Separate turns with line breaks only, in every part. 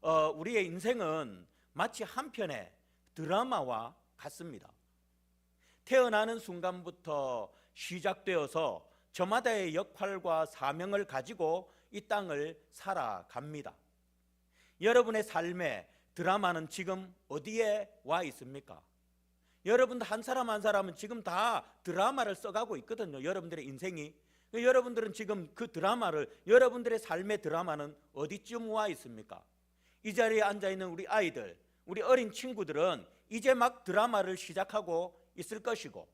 어, 우리의 인생은 마치 한 편의 드라마와 같습니다. 태어나는 순간부터 시작되어서 저마다의 역할과 사명을 가지고 이 땅을 살아갑니다. 여러분의 삶의 드라마는 지금 어디에 와 있습니까? 여러분 한 사람 한 사람은 지금 다 드라마를 써가고 있거든요. 여러분들의 인생이. 여러분들은 지금 그 드라마를 여러분들의 삶의 드라마는 어디쯤 와 있습니까? 이 자리에 앉아 있는 우리 아이들, 우리 어린 친구들은 이제 막 드라마를 시작하고 있을 것이고,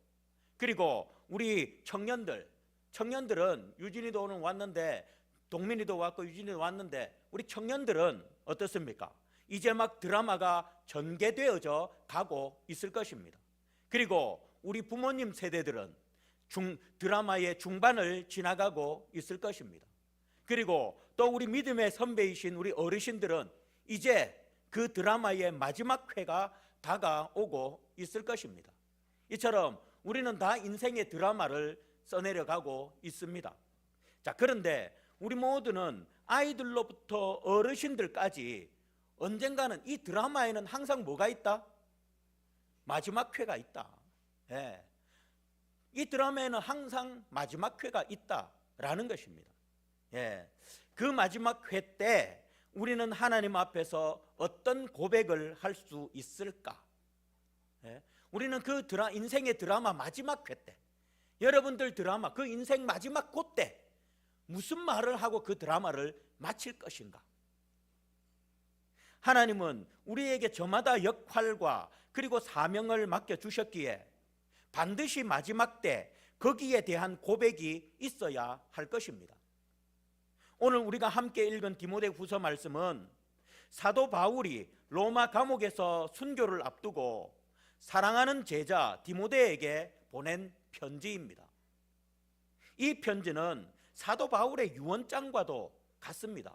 그리고 우리 청년들, 청년들은 유진이도 오늘 왔는데, 동민이도 왔고 유진이도 왔는데, 우리 청년들은 어떻습니까? 이제 막 드라마가 전개되어져 가고 있을 것입니다. 그리고 우리 부모님 세대들은 중, 드라마의 중반을 지나가고 있을 것입니다. 그리고 또 우리 믿음의 선배이신 우리 어르신들은 이제 그 드라마의 마지막 회가 다가오고 있을 것입니다. 이처럼 우리는 다 인생의 드라마를 써내려가고 있습니다. 자, 그런데 우리 모두는 아이들로부터 어르신들까지 언젠가는 이 드라마에는 항상 뭐가 있다? 마지막 회가 있다. 예. 이 드라마에는 항상 마지막 회가 있다라는 것입니다. 예. 그 마지막 회 때 우리는 하나님 앞에서 어떤 고백을 할 수 있을까? 예. 우리는 그 드라 인생의 드라마 마지막 회 때, 여러분들 드라마 그 인생 마지막 그때 무슨 말을 하고 그 드라마를 마칠 것인가? 하나님은 우리에게 저마다 역할과 그리고 사명을 맡겨 주셨기에 반드시 마지막 때 거기에 대한 고백이 있어야 할 것입니다. 오늘 우리가 함께 읽은 디모데 후서 말씀은 사도 바울이 로마 감옥에서 순교를 앞두고 사랑하는 제자 디모데에게 보낸 편지입니다. 이 편지는 사도 바울의 유언장과도 같습니다.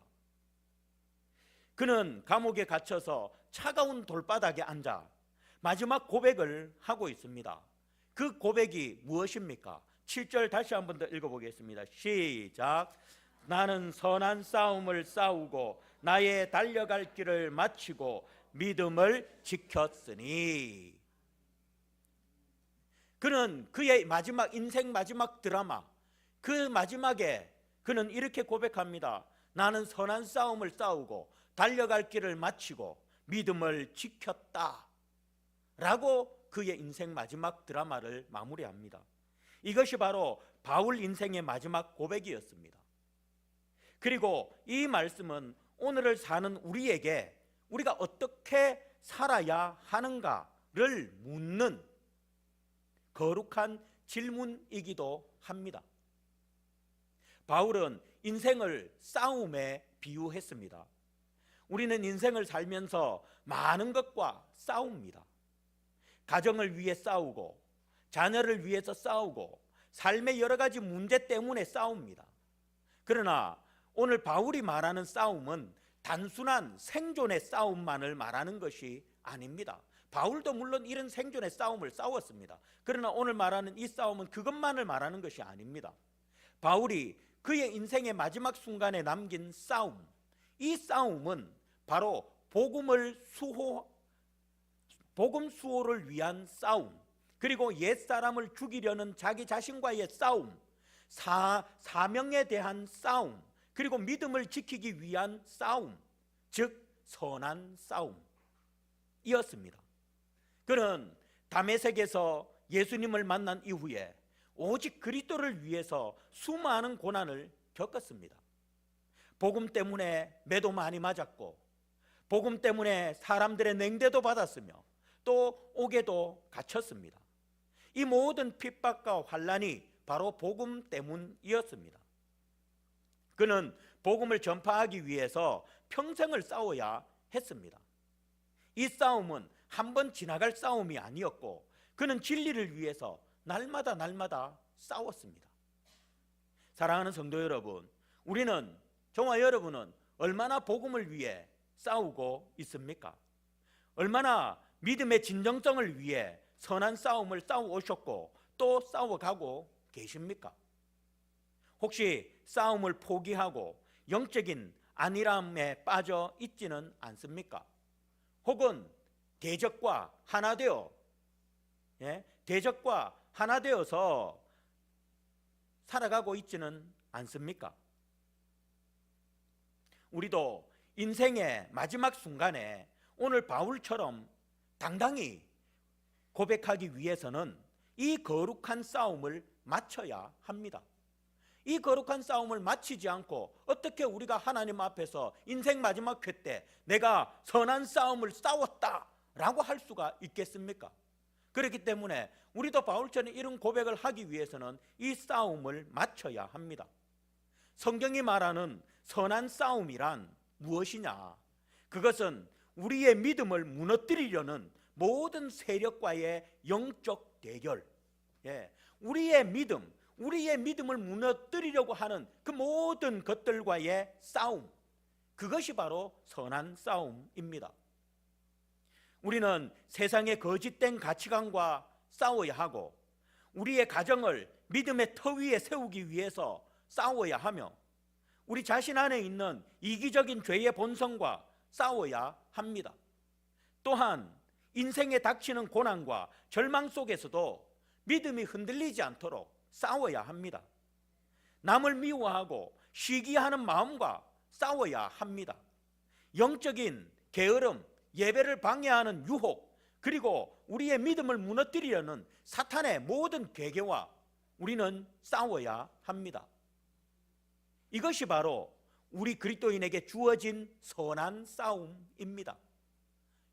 그는 감옥에 갇혀서 차가운 돌바닥에 앉아 마지막 고백을 하고 있습니다. 그 고백이 무엇입니까? 7절 다시 한 번 더 읽어보겠습니다. 시작. 나는 선한 싸움을 싸우고 나의 달려갈 길을 마치고 믿음을 지켰으니. 그는 그의 마지막 인생 마지막 드라마 그 마지막에 그는 이렇게 고백합니다. 나는 선한 싸움을 싸우고 달려갈 길을 마치고 믿음을 지켰다. 라고 그의 인생 마지막 드라마를 마무리합니다. 이것이 바로 바울 인생의 마지막 고백이었습니다. 그리고 이 말씀은 오늘을 사는 우리에게 우리가 어떻게 살아야 하는가를 묻는 거룩한 질문이기도 합니다. 바울은 인생을 싸움에 비유했습니다. 우리는 인생을 살면서 많은 것과 싸웁니다. 가정을 위해 싸우고, 자녀를 위해서 싸우고, 삶의 여러 가지 문제 때문에 싸웁니다. 그러나 오늘 바울이 말하는 싸움은 단순한 생존의 싸움만을 말하는 것이 아닙니다. 바울도 물론 이런 생존의 싸움을 싸웠습니다. 그러나 오늘 말하는 이 싸움은 그것만을 말하는 것이 아닙니다. 바울이 그의 인생의 마지막 순간에 남긴 싸움, 이 싸움은 바로 복음을 수호, 복음 수호를 위한 싸움, 그리고 옛 사람을 죽이려는 자기 자신과의 싸움, 사, 사명에 대한 싸움, 그리고 믿음을 지키기 위한 싸움, 즉 선한 싸움이었습니다. 그는 담에색에서 예수님을 만난 이후에 오직 그리스도를 위해서 수많은 고난을 겪었습니다. 복음 때문에 매도 많이 맞았고 복음 때문에 사람들의 냉대도 받았으며 또 옥에도 갇혔습니다. 이 모든 핍박과 환란이 바로 복음 때문이었습니다. 그는 복음을 전파하기 위해서 평생을 싸워야 했습니다. 이 싸움은 한 번 지나갈 싸움이 아니었고 그는 진리를 위해서 날마다 날마다 싸웠습니다. 사랑하는 성도 여러분, 우리는 저와 여러분은 얼마나 복음을 위해 싸우고 있습니까? 얼마나 믿음의 진정성을 위해 선한 싸움을 싸워 오셨고 또 싸워가고 계십니까? 혹시 싸움을 포기하고 영적인 안일함에 빠져 있지는 않습니까? 혹은 대적과 하나 되어 예? 대적과 하나 되어서 살아가고 있지는 않습니까? 우리도 인생의 마지막 순간에 오늘 바울처럼 당당히 고백하기 위해서는 이 거룩한 싸움을 마쳐야 합니다. 이 거룩한 싸움을 마치지 않고 어떻게 우리가 하나님 앞에서 인생 마지막 회 때 내가 선한 싸움을 싸웠다라고 할 수가 있겠습니까? 그렇기 때문에 우리도 바울처럼 이런 고백을 하기 위해서는 이 싸움을 마쳐야 합니다. 성경이 말하는 선한 싸움이란 무엇이냐? 그것은 우리의 믿음을 무너뜨리려는 모든 세력과의 영적 대결. 예. 우리의 믿음, 우리의 믿음을 무너뜨리려고 하는 그 모든 것들과의 싸움. 그것이 바로 선한 싸움입니다. 우리는 세상의 거짓된 가치관과 싸워야 하고 우리의 가정을 믿음의 터 위에 세우기 위해서 싸워야 하며 우리 자신 안에 있는 이기적인 죄의 본성과 싸워야 합니다. 또한 인생에 닥치는 고난과 절망 속에서도 믿음이 흔들리지 않도록 싸워야 합니다. 남을 미워하고 시기하는 마음과 싸워야 합니다. 영적인 게으름, 예배를 방해하는 유혹, 그리고 우리의 믿음을 무너뜨리려는 사탄의 모든 괴계와 우리는 싸워야 합니다. 이것이 바로 우리 그리스도인에게 주어진 선한 싸움입니다.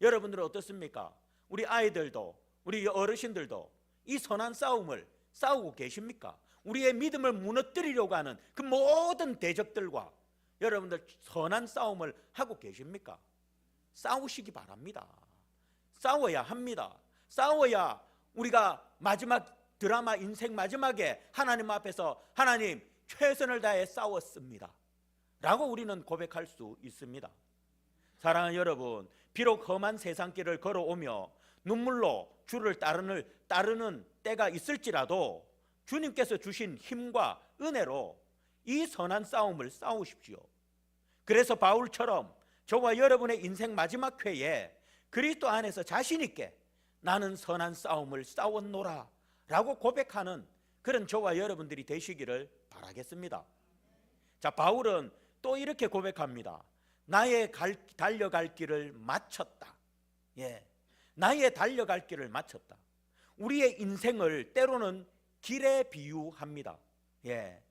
여러분들은 어떻습니까? 우리 아이들도 우리 어르신들도 이 선한 싸움을 싸우고 계십니까? 우리의 믿음을 무너뜨리려고 하는 그 모든 대적들과 여러분들 선한 싸움을 하고 계십니까? 싸우시기 바랍니다. 싸워야 합니다. 싸워야 우리가 마지막 드라마 인생 마지막에 하나님 앞에서 하나님 최선을 다해 싸웠습니다. 라고 우리는 고백할 수 있습니다. 사랑하는 여러분, 비록 험한 세상길을 걸어오며 눈물로 주를 따르는, 때가 있을지라도 주님께서 주신 힘과 은혜로 이 선한 싸움을 싸우십시오. 그래서 바울처럼 저와 여러분의 인생 마지막 회에 그리스도 안에서 자신 있게 나는 선한 싸움을 싸웠노라 라고 고백하는 그런 저와 여러분들이 되시기를 바라겠습니다. 자, 바울은 또 이렇게 고백합니다. 나의 갈, 달려갈 길을 마쳤다. 예. 나의 달려갈 길을 마쳤다. 우리의 인생을 때로는 길에 비유합니다. 예.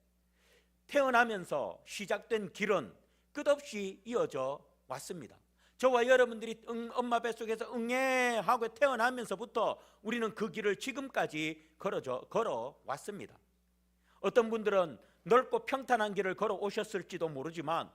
태어나면서 시작된 길은 끝없이 이어져 왔습니다. 저와 여러분들이 응, 엄마 뱃속에서 응애 하고 태어나면서부터 우리는 그 길을 지금까지 걸어져 걸어 왔습니다. 어떤 분들은 넓고 평탄한 길을 걸어 오셨을지도 모르지만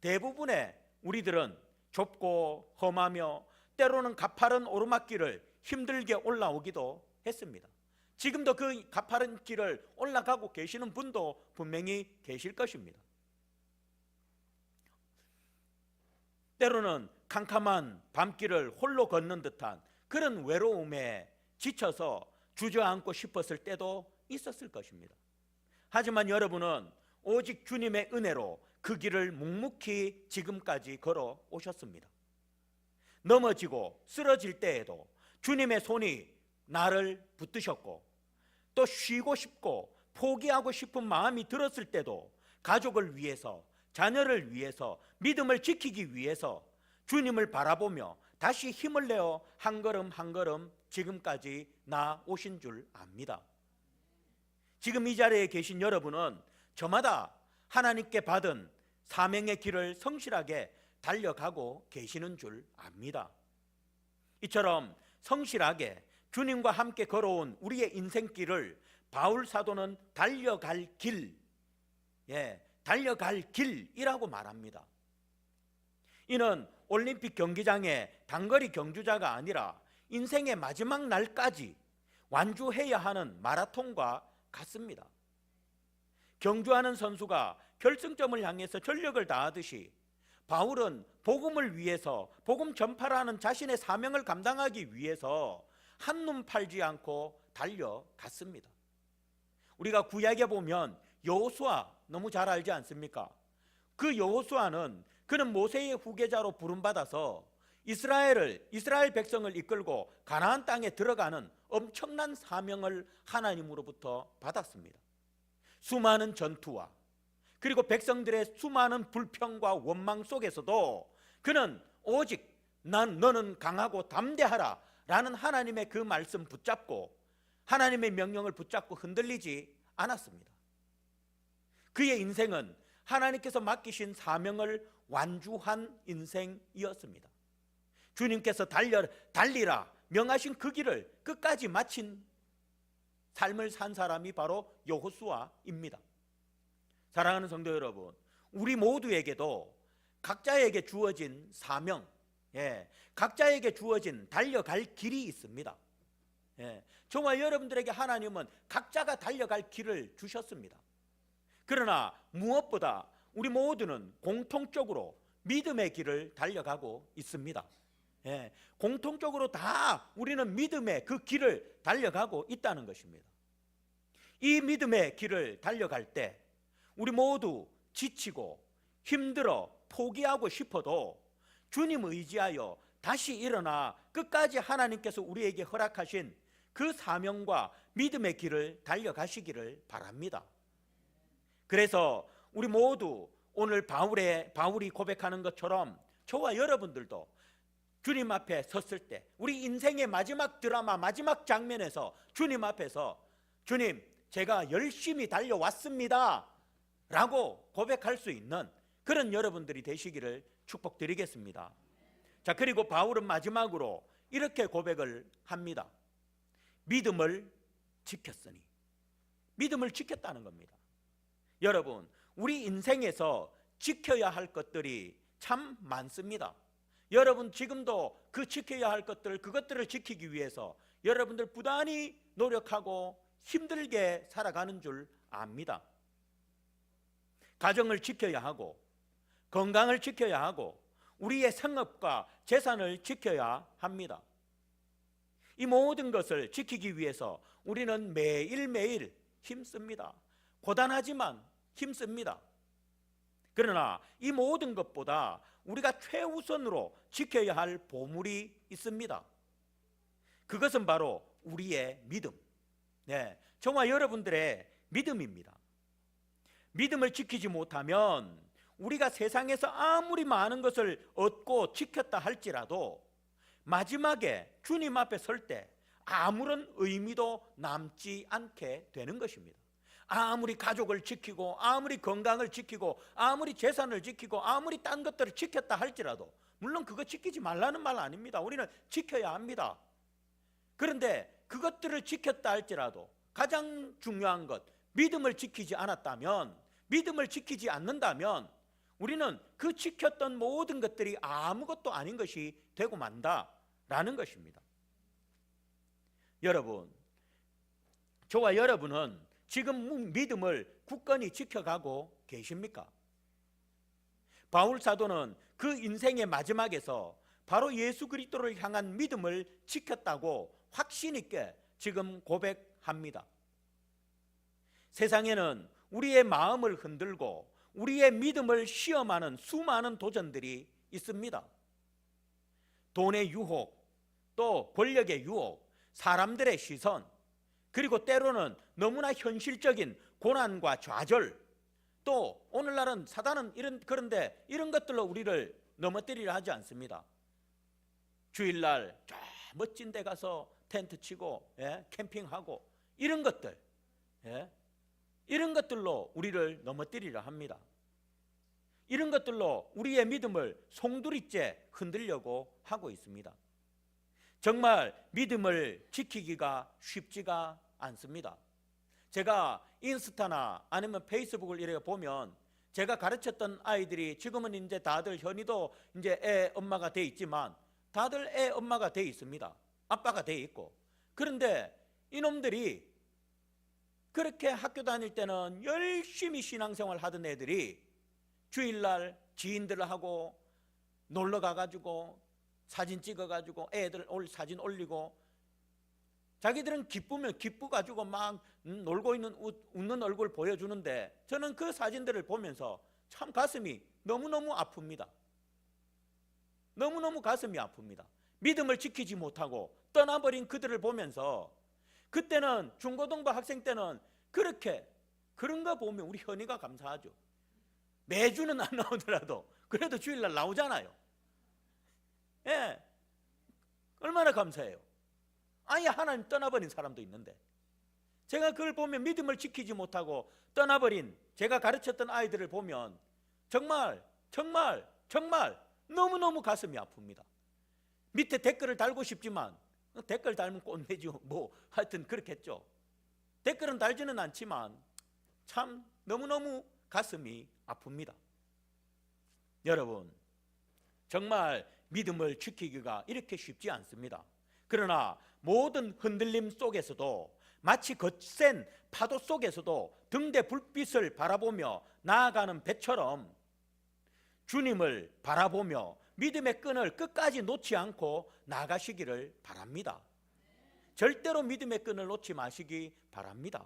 대부분의 우리들은 좁고 험하며 때로는 가파른 오르막길을 힘들게 올라오기도 했습니다. 지금도 그 가파른 길을 올라가고 계시는 분도 분명히 계실 것입니다. 때로는 캄캄한 밤길을 홀로 걷는 듯한 그런 외로움에 지쳐서 주저앉고 싶었을 때도 있었을 것입니다. 하지만 여러분은 오직 주님의 은혜로 그 길을 묵묵히 지금까지 걸어 오셨습니다. 넘어지고 쓰러질 때에도 주님의 손이 나를 붙드셨고 또 쉬고 싶고 포기하고 싶은 마음이 들었을 때도 가족을 위해서 자녀를 위해서 믿음을 지키기 위해서 주님을 바라보며 다시 힘을 내어 한 걸음 한 걸음 지금까지 나 오신 줄 압니다. 지금 이 자리에 계신 여러분은 저마다 하나님께 받은 사명의 길을 성실하게 달려가고 계시는 줄 압니다. 이처럼 성실하게 주님과 함께 걸어온 우리의 인생길을 바울 사도는 달려갈 길, 예, 달려갈 길이라고 말합니다. 이는 올림픽 경기장의 단거리 경주자가 아니라 인생의 마지막 날까지 완주해야 하는 마라톤과 같습니다. 경주하는 선수가 결승점을 향해서 전력을 다하듯이 바울은 복음을 위해서 복음 전파라는 자신의 사명을 감당하기 위해서 한눈 팔지 않고 달려갔습니다. 우리가 구약에 보면 여호수아 너무 잘 알지 않습니까? 그 여호수아는 그는 모세의 후계자로 부름받아서 이스라엘을 이스라엘 백성을 이끌고 가나안 땅에 들어가는 엄청난 사명을 하나님으로부터 받았습니다. 수많은 전투와 그리고 백성들의 수많은 불평과 원망 속에서도 그는 오직 난 너는 강하고 담대하라 라는 하나님의 그 말씀 붙잡고 하나님의 명령을 붙잡고 흔들리지 않았습니다. 그의 인생은 하나님께서 맡기신 사명을 완주한 인생이었습니다. 주님께서 달려 달리라 명하신 그 길을 끝까지 마친 삶을 산 사람이 바로 여호수아입니다. 사랑하는 성도 여러분, 우리 모두에게도 각자에게 주어진 사명, 예, 각자에게 주어진 달려갈 길이 있습니다. 예, 저와 여러분들에게 하나님은 각자가 달려갈 길을 주셨습니다. 그러나 무엇보다 우리 모두는 공통적으로 믿음의 길을 달려가고 있습니다. 예, 공통적으로 다 우리는 믿음의 그 길을 달려가고 있다는 것입니다. 이 믿음의 길을 달려갈 때 우리 모두 지치고 힘들어 포기하고 싶어도 주님 의지하여 다시 일어나 끝까지 하나님께서 우리에게 허락하신 그 사명과 믿음의 길을 달려가시기를 바랍니다. 그래서 우리 모두 오늘 바울의 바울이 고백하는 것처럼 저와 여러분들도 주님 앞에 섰을 때 우리 인생의 마지막 드라마 마지막 장면에서 주님 앞에서 주님 제가 열심히 달려왔습니다 라고 고백할 수 있는 그런 여러분들이 되시기를 축복드리겠습니다. 자 그리고 바울은 마지막으로 이렇게 고백을 합니다. 믿음을 지켰으니. 믿음을 지켰다는 겁니다. 여러분 우리 인생에서 지켜야 할 것들이 참 많습니다. 여러분 지금도 그 지켜야 할 것들 그것들을 지키기 위해서 여러분들 부단히 노력하고 힘들게 살아가는 줄 압니다. 가정을 지켜야 하고 건강을 지켜야 하고 우리의 생업과 재산을 지켜야 합니다. 이 모든 것을 지키기 위해서 우리는 매일매일 힘씁니다. 고단하지만 힘씁니다. 그러나 이 모든 것보다 우리가 최우선으로 지켜야 할 보물이 있습니다. 그것은 바로 우리의 믿음. 네, 저와 여러분들의 믿음입니다. 믿음을 지키지 못하면 우리가 세상에서 아무리 많은 것을 얻고 지켰다 할지라도 마지막에 주님 앞에 설 때 아무런 의미도 남지 않게 되는 것입니다. 아무리 가족을 지키고 아무리 건강을 지키고 아무리 재산을 지키고 아무리 딴 것들을 지켰다 할지라도 물론 그거 지키지 말라는 말 아닙니다. 우리는 지켜야 합니다. 그런데 그것들을 지켰다 할지라도 가장 중요한 것 믿음을 지키지 않았다면 믿음을 지키지 않는다면 우리는 그 지켰던 모든 것들이 아무것도 아닌 것이 되고 만다라는 것입니다. 여러분, 저와 여러분은 지금 믿음을 굳건히 지켜가고 계십니까? 바울 사도는 그 인생의 마지막에서 바로 예수 그리스도를 향한 믿음을 지켰다고 확신 있게 지금 고백합니다. 세상에는 우리의 마음을 흔들고 우리의 믿음을 시험하는 수많은 도전들이 있습니다. 돈의 유혹, 또 권력의 유혹, 사람들의 시선, 그리고 때로는 너무나 현실적인 고난과 좌절 또 오늘날은 사단은 이런 그런데 이런 것들로 우리를 넘어뜨리려 하지 않습니다. 주일날 저 멋진 데 가서 텐트 치고 예, 캠핑하고 이런 것들 예, 이런 것들로 우리를 넘어뜨리려 합니다. 이런 것들로 우리의 믿음을 송두리째 흔들려고 하고 있습니다. 정말 믿음을 지키기가 쉽지가 않습니다. 제가 인스타나 아니면 페이스북을 이렇게 보면 제가 가르쳤던 아이들이 지금은 이제 다들 현이도 이제 애 엄마가 돼 있지만 다들 애 엄마가 돼 있습니다. 아빠가 돼 있고. 그런데 이놈들이 그렇게 학교 다닐 때는 열심히 신앙생활 하던 애들이 주일날 지인들하고 놀러 가가지고 사진 찍어가지고 애들 올 사진 올리고 자기들은 기쁘면 기쁘 가지고 막 음, 놀고 있는 웃는 얼굴 보여주는데 저는 그 사진들을 보면서 참 가슴이 너무너무 아픕니다. 너무너무 가슴이 아픕니다. 믿음을 지키지 못하고 떠나버린 그들을 보면서 그때는 중고등부 학생 때는 그렇게 그런 거 보면 우리 현이가 감사하죠. 매주는 안 나오더라도 그래도 주일날 나오잖아요. 예. 얼마나 감사해요. 아예 하나님 떠나버린 사람도 있는데 제가 그걸 보면 믿음을 지키지 못하고 떠나버린 제가 가르쳤던 아이들을 보면 정말 정말 정말 너무너무 가슴이 아픕니다. 밑에 댓글을 달고 싶지만 댓글 달면 꼰대죠. 뭐 하여튼 그렇겠죠. 댓글은 달지는 않지만 참 너무너무 가슴이 아픕니다. 여러분 정말 믿음을 지키기가 이렇게 쉽지 않습니다. 그러나 모든 흔들림 속에서도 마치 거센 파도 속에서도 등대 불빛을 바라보며 나아가는 배처럼 주님을 바라보며 믿음의 끈을 끝까지 놓지 않고 나가시기를 바랍니다. 절대로 믿음의 끈을 놓지 마시기 바랍니다.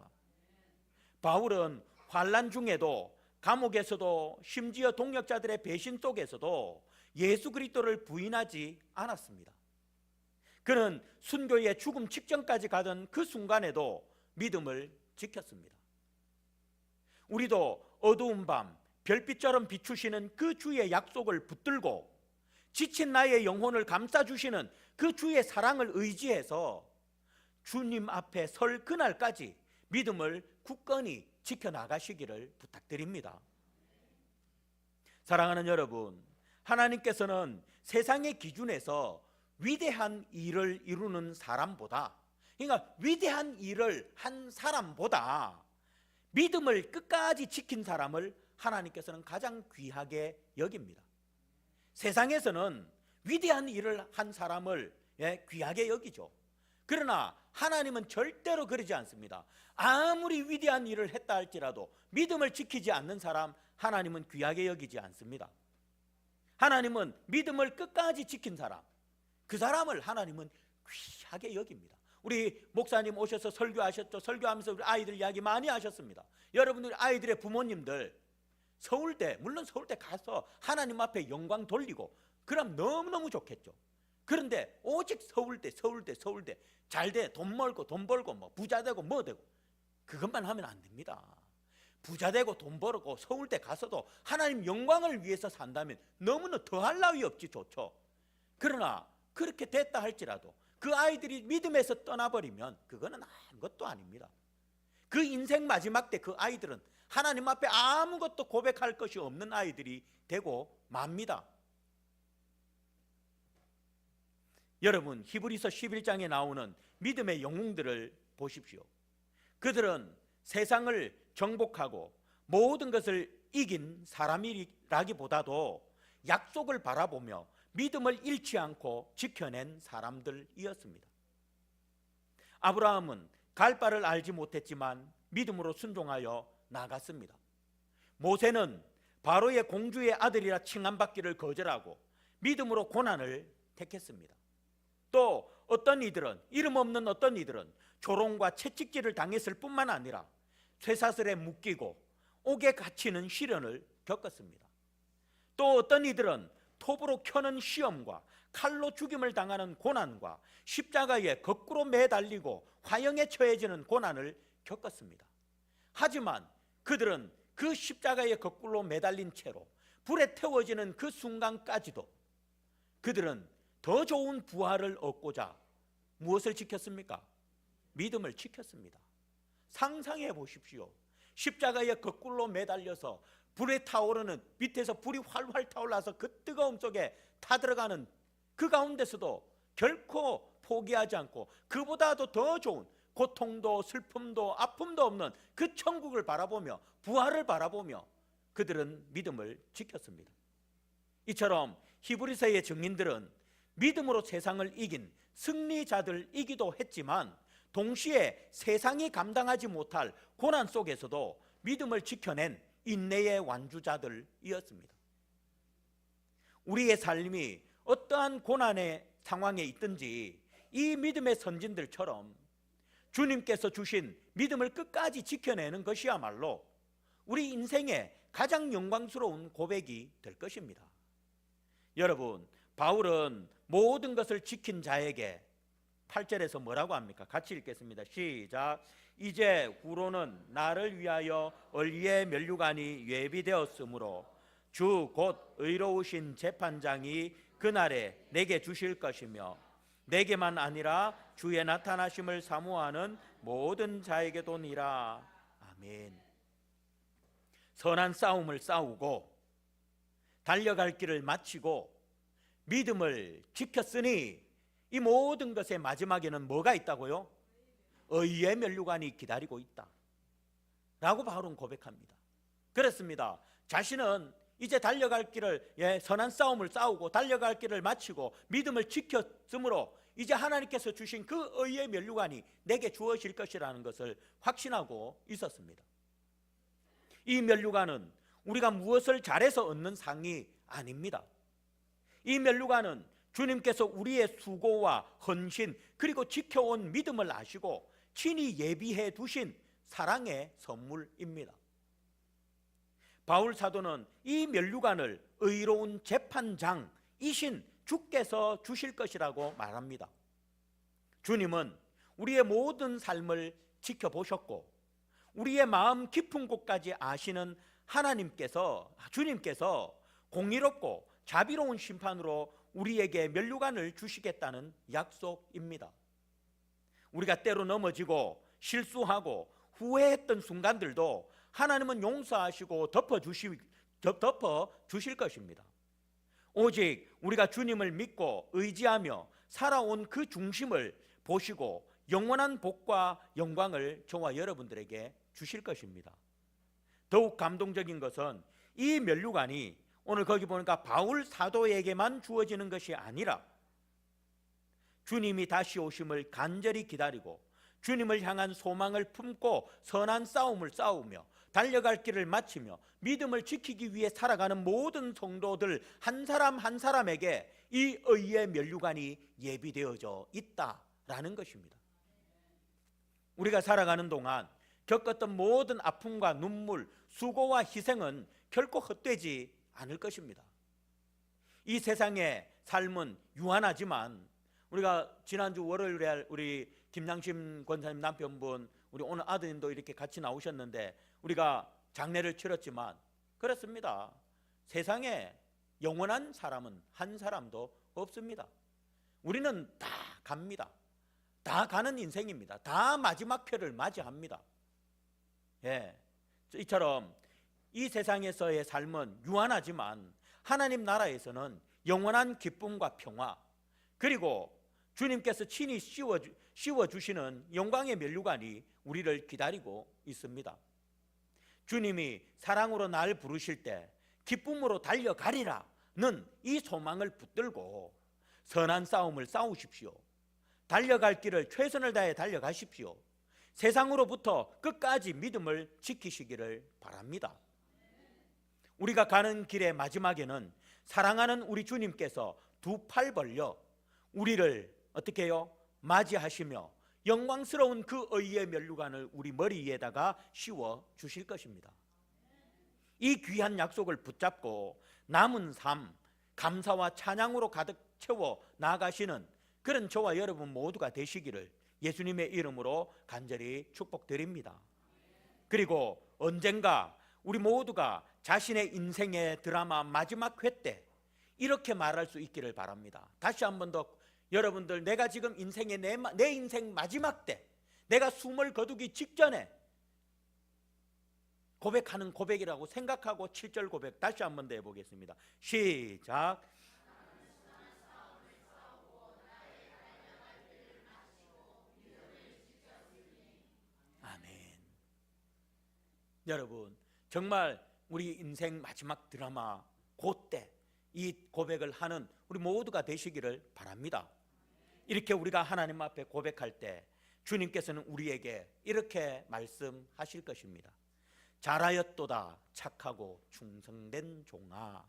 바울은 환란 중에도 감옥에서도 심지어 동역자들의 배신 속에서도 예수 그리스도를 부인하지 않았습니다. 그는 순교의 죽음 직전까지 가던 그 순간에도 믿음을 지켰습니다. 우리도 어두운 밤 별빛처럼 비추시는 그 주의 약속을 붙들고 지친 나의 영혼을 감싸 주시는 그 주의 사랑을 의지해서 주님 앞에 설 그날까지 믿음을 굳건히 지켜 나가시기를 부탁드립니다. 사랑하는 여러분, 하나님께서는 세상의 기준에서 위대한 일을 이루는 사람보다 그러니까 위대한 일을 한 사람보다 믿음을 끝까지 지킨 사람을 하나님께서는 가장 귀하게 여깁니다. 세상에서는 위대한 일을 한 사람을 예, 귀하게 여기죠. 그러나 하나님은 절대로 그러지 않습니다. 아무리 위대한 일을 했다 할지라도 믿음을 지키지 않는 사람 하나님은 귀하게 여기지 않습니다. 하나님은 믿음을 끝까지 지킨 사람 그 사람을 하나님은 귀하게 여깁니다. 우리 목사님 오셔서 설교하셨죠. 설교하면서 우리 아이들 이야기 많이 하셨습니다. 여러분들 아이들의 부모님들 서울대 물론 서울대 가서 하나님 앞에 영광 돌리고 그럼 너무너무 좋겠죠. 그런데 오직 서울대 서울대 서울대 잘 돼 돈 벌고 돈 벌고 뭐 부자 되고 뭐 되고 그것만 하면 안 됩니다. 부자 되고 돈 벌고 서울대 가서도 하나님 영광을 위해서 산다면 너무나 더할 나위 없지 좋죠. 그러나 그렇게 됐다 할지라도 그 아이들이 믿음에서 떠나버리면 그거는 아무것도 아닙니다. 그 인생 마지막 때 그 아이들은 하나님 앞에 아무것도 고백할 것이 없는 아이들이 되고 맙니다. 여러분 히브리서 11장에 나오는 믿음의 영웅들을 보십시오. 그들은 세상을 정복하고 모든 것을 이긴 사람이라기보다도 약속을 바라보며 믿음을 잃지 않고 지켜낸 사람들이었습니다. 아브라함은 갈 바를 알지 못했지만 믿음으로 순종하여 나갔습니다. 모세는 바로의 공주의 아들이라 칭함받기를 거절하고 믿음으로 고난을 택했습니다. 또 어떤 이들은 이름 없는 어떤 이들은 조롱과 채찍질을 당했을 뿐만 아니라 쇠사슬에 묶이고 옥에 갇히는 시련을 겪었습니다. 또 어떤 이들은 톱으로 켜는 시험과 칼로 죽임을 당하는 고난과 십자가에 거꾸로 매달리고 화형에 처해지는 고난을 겪었습니다. 하지만 그들은 그 십자가에 거꾸로 매달린 채로 불에 태워지는 그 순간까지도 그들은 더 좋은 부활을 얻고자 무엇을 지켰습니까? 믿음을 지켰습니다. 상상해 보십시오. 십자가에 거꾸로 매달려서 불에 타오르는 밑에서 불이 활활 타올라서 그 뜨거움 속에 타들어가는 그 가운데서도 결코 포기하지 않고 그보다도 더 좋은 고통도 슬픔도 아픔도 없는 그 천국을 바라보며 부활을 바라보며 그들은 믿음을 지켰습니다. 이처럼 히브리서의 증인들은 믿음으로 세상을 이긴 승리자들이기도 했지만 동시에 세상이 감당하지 못할 고난 속에서도 믿음을 지켜낸 인내의 완주자들이었습니다. 우리의 삶이 어떠한 고난의 상황에 있든지 이 믿음의 선진들처럼 주님께서 주신 믿음을 끝까지 지켜내는 것이야말로 우리 인생의 가장 영광스러운 고백이 될 것입니다. 여러분, 바울은 모든 것을 지킨 자에게 8절에서 뭐라고 합니까? 같이 읽겠습니다. 시작. 이제 후로는 나를 위하여 얼리의 면류관이 예비되었으므로 주 곧 의로우신 재판장이 그날에 내게 주실 것이며 내게만 아니라 주의 나타나심을 사모하는 모든 자에게도니라. 아멘. 선한 싸움을 싸우고 달려갈 길을 마치고 믿음을 지켰으니 이 모든 것의 마지막에는 뭐가 있다고요? 의의 면류관이 기다리고 있다. 라고 바울은 고백합니다. 그렇습니다. 자신은 이제 달려갈 길을 예, 선한 싸움을 싸우고 달려갈 길을 마치고 믿음을 지켰으므로 이제 하나님께서 주신 그 의의 면류관이 내게 주어질 것이라는 것을 확신하고 있었습니다. 이 면류관은 우리가 무엇을 잘해서 얻는 상이 아닙니다. 이 면류관은 주님께서 우리의 수고와 헌신 그리고 지켜온 믿음을 아시고 친히 예비해 두신 사랑의 선물입니다. 바울 사도는 이 면류관을 의로운 재판장이신 주께서 주실 것이라고 말합니다. 주님은 우리의 모든 삶을 지켜보셨고 우리의 마음 깊은 곳까지 아시는 하나님께서 주님께서 공의롭고 자비로운 심판으로 우리에게 면류관을 주시겠다는 약속입니다. 우리가 때로 넘어지고 실수하고 후회했던 순간들도 하나님은 용서하시고 덮어 주시 덮어 주실 것입니다. 오직 우리가 주님을 믿고 의지하며 살아온 그 중심을 보시고 영원한 복과 영광을 저와 여러분들에게 주실 것입니다. 더욱 감동적인 것은 이 면류관이 오늘 거기 보니까 바울 사도에게만 주어지는 것이 아니라 주님이 다시 오심을 간절히 기다리고 주님을 향한 소망을 품고 선한 싸움을 싸우며 달려갈 길을 마치며 믿음을 지키기 위해 살아가는 모든 성도들 한 사람 한 사람에게 이 의의 면류관이 예비되어져 있다라는 것입니다. 우리가 살아가는 동안 겪었던 모든 아픔과 눈물, 수고와 희생은 결코 헛되지 않을 것입니다. 이 세상의 삶은 유한하지만 우리가 지난주 월요일에 우리 김양심 권사님 남편분 우리 오늘 아드님도 이렇게 같이 나오셨는데 우리가 장례를 치렀지만 그렇습니다. 세상에 영원한 사람은 한 사람도 없습니다. 우리는 다 갑니다. 다 가는 인생입니다. 다 마지막 표를 맞이합니다. 예. 이처럼 이 세상에서의 삶은 유한하지만 하나님 나라에서는 영원한 기쁨과 평화 그리고 주님께서 친히 씌워, 주시는 영광의 면류관이 우리를 기다리고 있습니다. 주님이 사랑으로 날 부르실 때 기쁨으로 달려가리라는 이 소망을 붙들고 선한 싸움을 싸우십시오. 달려갈 길을 최선을 다해 달려가십시오. 세상으로부터 끝까지 믿음을 지키시기를 바랍니다. 우리가 가는 길의 마지막에는 사랑하는 우리 주님께서 두 팔 벌려 우리를 어떻게 해요? 맞이하시며 영광스러운 그 의의 면류관을 우리 머리 위에다가 씌워 주실 것입니다. 이 귀한 약속을 붙잡고 남은 삶 감사와 찬양으로 가득 채워 나가시는 그런 저와 여러분 모두가 되시기를 예수님의 이름으로 간절히 축복드립니다. 그리고 언젠가 우리 모두가 자신의 인생의 드라마 마지막 회 때 이렇게 말할 수 있기를 바랍니다. 다시 한 번 더 여러분들 내가 지금 인생의 내, 내 인생 마지막 때 내가 숨을 거두기 직전에 고백하는 고백이라고 생각하고 7절 고백 다시 한 번 더 해보겠습니다. 시작. 아멘. 여러분 정말 우리 인생 마지막 드라마 그때 이 고백을 하는 우리 모두가 되시기를 바랍니다. 이렇게 우리가 하나님 앞에 고백할 때 주님께서는 우리에게 이렇게 말씀하실 것입니다. 잘하였도다 착하고 충성된 종아.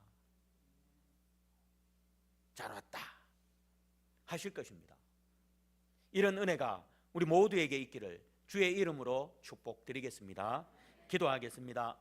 잘 왔다 하실 것입니다. 이런 은혜가 우리 모두에게 있기를 주의 이름으로 축복드리겠습니다. 기도하겠습니다.